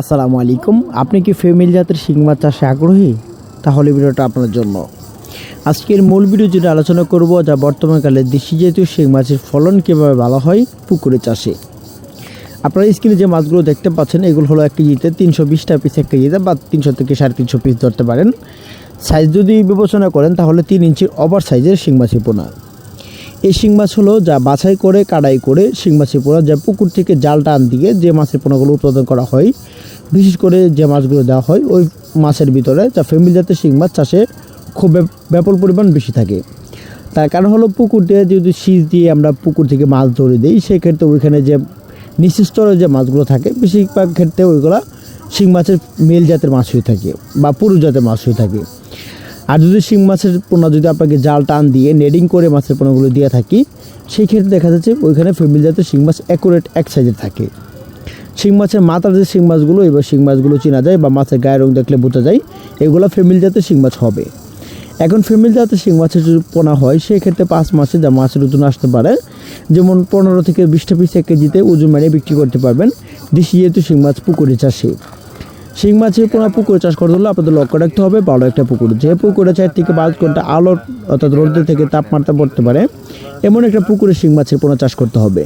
আসসালামু আলাইকুম। আপনি কি ফেমিল জাতের শিং মাছ চাষে আগ্রহী? তাহলে ভিডিওটা আপনার জন্য। আজকের মূল ভিডিও যেটা আলোচনা করব, যা বর্তমানকালে দেশি জাতীয় শিং মাছের ফলন কীভাবে ভালো হয় পুকুরে চাষে। আপনারা স্ক্রিনে যে মাছগুলো দেখতে পাচ্ছেন, এগুলো হলো এক কেজিতে তিনশো বিশটা পিস এক কেজিতে বা তিনশো থেকে সাড়ে তিনশো পিস ধরতে পারেন। সাইজ যদি বিবেচনা করেন, তাহলে তিন ইঞ্চির ওভার সাইজের শিং মাছের পোনা। এই শিং মাছ হলো যা বাছাই করে, কাড়াই করে শিং মাছের পোনা, যা পুকুর থেকে জাল টান দিয়ে যে মাছের পোনাগুলো উৎপাদন করা হয় বিশেষ করে যে মাছগুলো দেওয়া হয়, ওই মাছের ভিতরে যা ফ্যামিলি জাতের শিং মাছ চাষে খুব ব্যাপ- ব্যাপক পরিমাণ বেশি থাকে। তার কারণ হলো পুকুর দিয়ে যদি শীষ দিয়ে আমরা পুকুর থেকে মাছ ধরে দিই, সেক্ষেত্রে ওইখানে যে নিচু স্তরে যে মাছগুলো থাকে, বেশিরভাগ ক্ষেত্রে ওইগুলা শিং মাছের মেল জাতের মাছ হয়ে থাকে বা পুরুষ জাতের মাছ হয়ে থাকে। আর যদি শিং মাছের পোনা যদি আপনাকে জাল টান দিয়ে নেডিং করে মাছের পোনাগুলো দিয়ে থাকি সেই ক্ষেত্রে দেখা যাচ্ছে ওইখানে ফ্যামিলি জাতের শিং মাছ অ্যাকুরেট এক সাইজের থাকে। শিং মাছের মাথার যে শিং মাছগুলো, এবার শিং মাছগুলো চেনা যায় বা মাছের গায়ের রং দেখলে বোঝা যায় এগুলো ফ্যামিলি জাতের শিং মাছ হবে। এখন ফ্যামিলি জাতের শিং মাছের যদি পোনা হয়, সেক্ষেত্রে পাঁচ মাসে যা মাছের ওজন আসতে পারে। যেমন পনেরো থেকে বিশটা পিস এক কেজিতে ওজন মানে বিক্রি করতে পারবেন দেশি যেহেতু শিং মাছ পুকুরে চাষে। শিং মাছের পোনা পুকুরে চাষ করতে হলে আপনাদের লক্ষ্য রাখতে হবে ভালো একটা পুকুর। যে পুকুরে চার থেকে পাঁচ ঘণ্টা আলো অর্থাৎ রোদ্র থেকে তাপমাত্রা পড়তে পারে, এমন একটা পুকুরে শিং মাছের পোনা চাষ করতে হবে।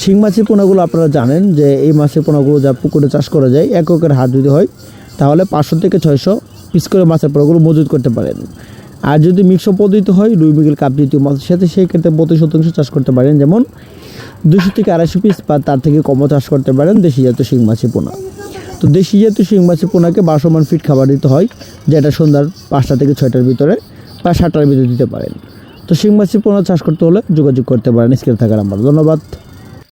শিং মাছের পোনাগুলো আপনারা জানেন যে এই মাছের পোনাগুলো যা পুকুরে চাষ করা যায়, এককের হাত যদি হয়, তাহলে পাঁচশো থেকে ছয়শো পিস করে মাছের পোনাগুলো মজুত করতে পারেন। আর যদি মিক্স পদ্ধতি হয় দুই মিগেল, কাপ জাতীয় মাছের সাথে সেই ক্ষেত্রে প্রতি শতাংশ চাষ করতে পারেন। যেমন দুশো থেকে আড়াইশো পিস বা তার থেকে কমও চাষ করতে পারেন দেশি জাতীয় শিং মাছের পোনা। তো দেশি জাতীয় শিং মাছের পোনাকে বারোশো মান ফিট খাবার দিতে হয়, যেটা সন্ধ্যার পাঁচটা থেকে ছয়টার ভিতরে বা সাতটার ভিতরে দিতে পারেন। তো শিং মাছের পোনা চাষ করতে হলে যোগাযোগ করতে পারেন। স্কেল থাকার আমার ধন্যবাদ।